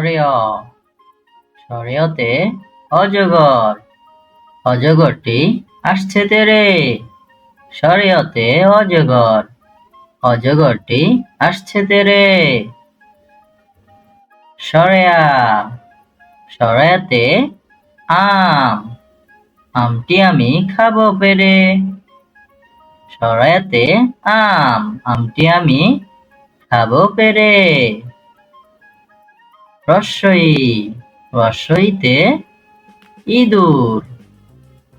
সরেয়, সরেয়তে অজগর। অজগরটি আসছে তেরে, সরেয়তে অজগর। অজগরটি আসছে তেরে। সরেয়া, সরেয়াতে আম। আমটি আমি খাব পেরে। সরায়াতে আম। আমটি আমি খাব পেরে। রস্বই রস্বইতে ইঁদুর।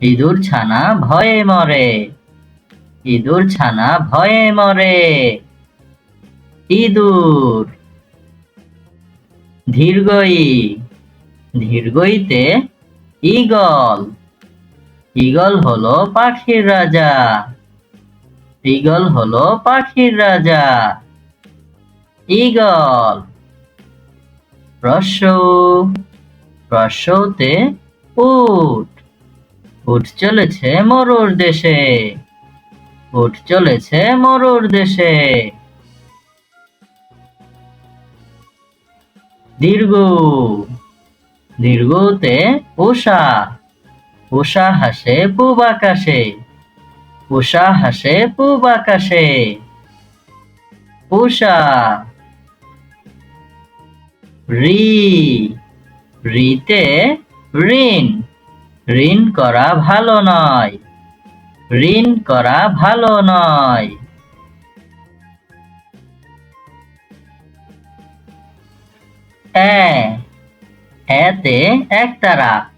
ইঁদুর ছানা ভয়ে মরে। ইঁদুর ছানা ভয়ে মরে। ইঁদুর। ধীর্ঘই ধীর্ঘইতে ঈগল। ঈগল হলো পাখির রাজা। ঈগল হলো পাখির রাজা। ঈগল। রস্য রস্যতে উট। উট চলেছে মরুর দেশে। উট চলেছে মরুর দেশে। দীর্ঘ। দীর্ঘতে উষা। উষা হাসে পূব আকাশে। উষা হাসে পূব আকাশে। উষা। রি, রিতে ঋণ। ঋণ করা ভালো নয়। ঋণ করা ভালো নয়। এতে একতারা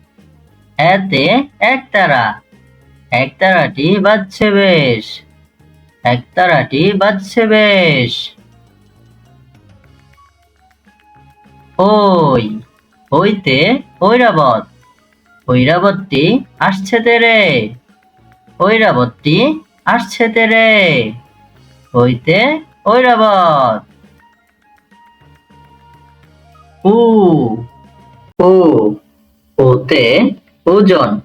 এতে একতারা একতারাটি বাজছে বেশ। একতারাটি বাজছে বেশ। ওই, ওইতে ঐরাবত। ঐরাবতটি আসছে তেরে। ঐরাবতটি আসছে তেরে। ওইতে ঐরাবত। উ ও ওতে ওজন।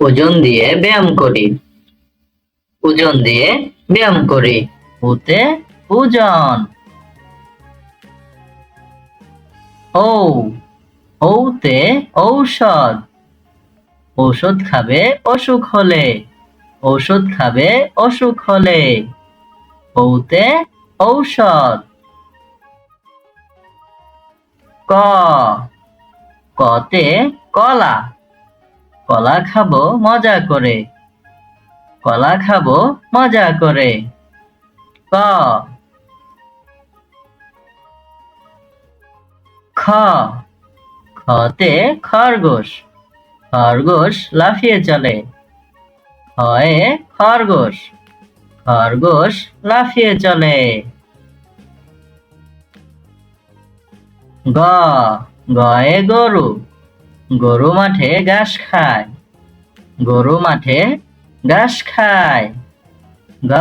ওজন দিয়ে ব্যায়াম করি। ওজন দিয়ে ব্যায়াম করি। ওতে ওজন। ও ঔতে ঔষধ। ঔষধ খাবে অসুখ হলে। ঔষধ খাবে অসুখ হলে। ঔতে ঔষধ। ক। কতে কলা। কলা খাব মজা করে। কলা খাব মজা করে। ক। খ। খতে খরগোশ। খরগোশ লাফিয়ে চলে। খয়ে খরগোশ। খরগোশ লাফিয়ে চলে। গ। গয়ে গরু। গরু মাঠে ঘাস খায়। গরু মাঠে ঘাস খায়। গ।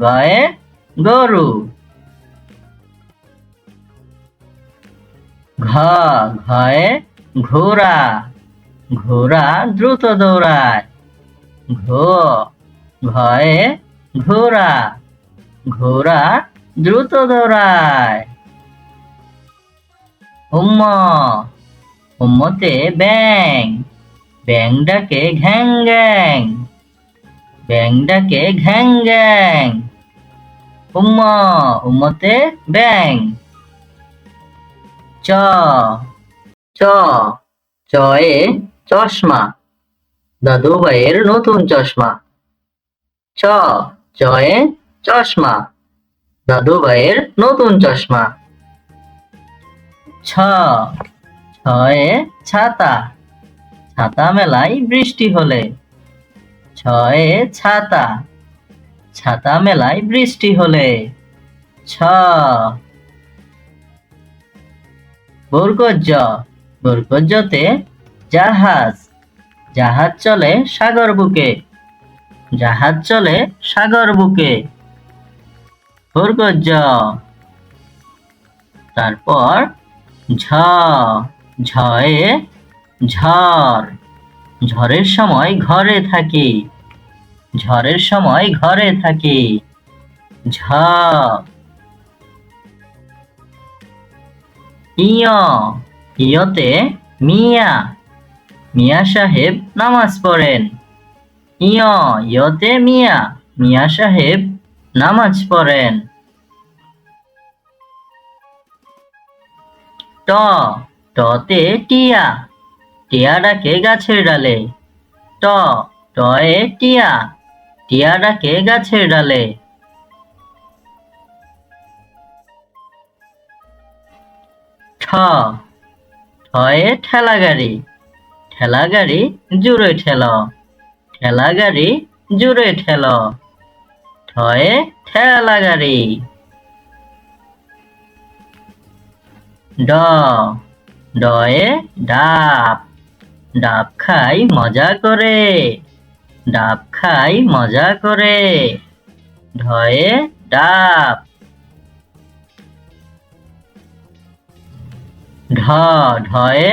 গয়ে গরু। ঘ ঘয়ে ঘোড়া ঘোড়া দ্রুত দৌড়ায়। ঘো, ঘয়ে ঘোড়া ঘোড়া দ্রুত দৌড়ায়। উম্ম, উম্মতে ব্যাং ব্যাং ডাকে ঘ্যাং গ্যাং ব্যাং ডাকে ঘ্যাং গ্যাং উম্ম, উম্মতে ব্যাং চ চয়ে চশমা। দাদু ভাইয়ের নতুন চশমা। চ, চয়ে চশমা। দাদু ভাইয়ের নতুন চশমা। ছ, ছয়ে ছাতা। ছাতা মেলায় বৃষ্টি হলে। ছয়ে ছাতা। ছাতা মেলায় বৃষ্টি হলে। ছ বরগজ্জ। বরগজ্জতে জাহাজ। জাহাজ চলে সাগর বুকে। জাহাজ চলে সাগর বুকে। বরগজ্জ। তারপর ঝ। ঝয়ে ঝড়। ঝড়ের সময় ঘরে থাকি। ঝড়ের সময় ঘরে থাকি। ঝ। ইয়, ইয়তে মিয়া। মিয়া সাহেব নামাজ পড়েন। ইয়, ইয়তে মিয়া। মিয়া সাহেব নামাজ পড়েন। ট, টতে টিয়া। টিয়া ডাকে গাছের ডালে। ট, টয়ে টিয়া। টিয়া ডাকে গাছের ডালে। ঠয়ে ঠেলা গাড়ি। ঠেলা গাড়ি জুড়ে ঠেল। ঠেলা গাড়ি জুড়ে ঠেল। ঠয়ে ঠেলা গাড়ি। ড। ডয়ে ডাব। ডাব খাই মজা করে। ডাব খাই মজা করে। ঢয়ে ডাব। ঢ, ঢয়ে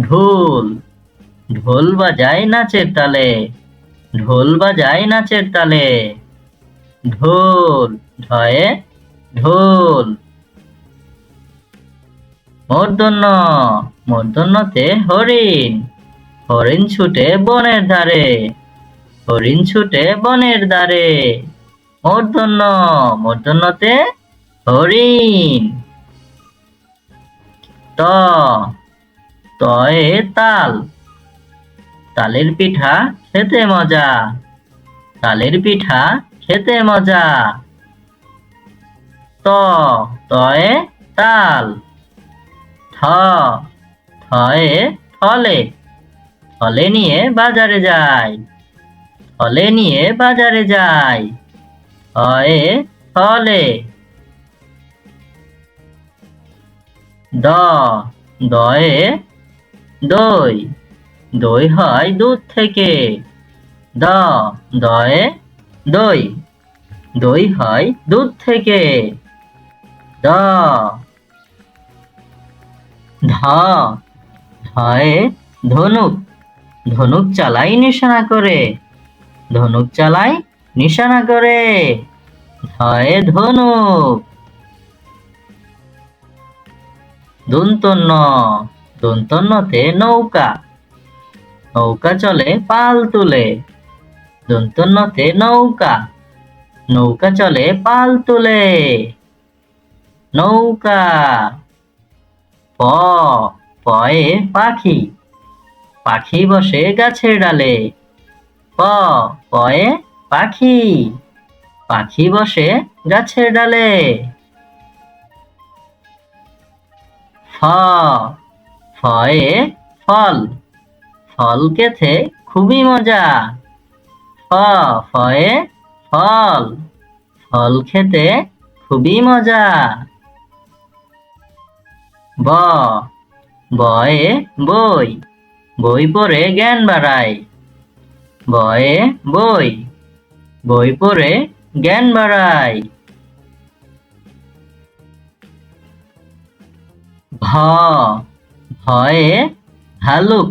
ঢোল। ঢোল বাজায় নাচের তালে, ঢোল বাজায় নাচের তালে। ঢোল, ঢয়ে ঢোল। মূর্ধন্য মূর্ধন্যতে হরিণ হরিণ ছুটে বনের ধারে, হরিণ ছুটে বনের ধারে। মূর্ধন্য মূর্ধন্যতে হরিণ। ত তয়ে তাল। তালের পিঠা খেতে মজা। তালের পিঠা খেতে মজা। ত, তয়ে তাল। থ থয়ে থলে। থলে নিয়ে বাজারে যায় থলে নিয়ে বাজারে যায় থয়ে থলে। দ, দয়ে দই দই হয় দুধ থেকে। দ, দয়ে দই দই হয় দুধ থেকে। দ, ধ, ধয়ে ধনুক ধনুক চালাই নিশানা করে। ধনুক চালাই নিশানা করে। ধয়ে ধনুক দন্তন্য দন্তন্যতে নৌকা। নৌকা চলে পাল তুলে দন্তন্যতে নৌকা। নৌকা চলে পাল তুলে, নৌকা। প, পয়ে পাখি পাখি বসে গাছের ডালে। প, পয়ে পাখি পাখি বসে গাছের ডালে। ফ ফয়ে ফল। ফল খেতে খুবই মজা। ফ ফয়ে ফল। ফল খেতে খুবই মজা। ব বয়ে বই। বই পড়ে জ্ঞান বাড়ায়। বয়ে বই। বই পড়ে জ্ঞান বাড়ায়। ভ ভয়ে ভালুক।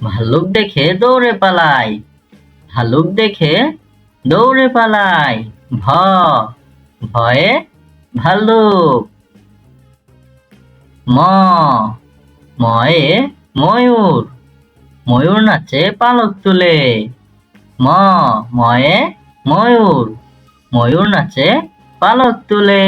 ভালুক দেখে দৌড়ে পালায় ভালুক দেখে দৌড়ে পালায় ভ, ভয়ে ভালুক। ম, ময়ে ময়ূর। ময়ূর নাচে পালক তুলে। ম, ময়ে ময়ূর। ময়ূর নাচে পালক তুলে।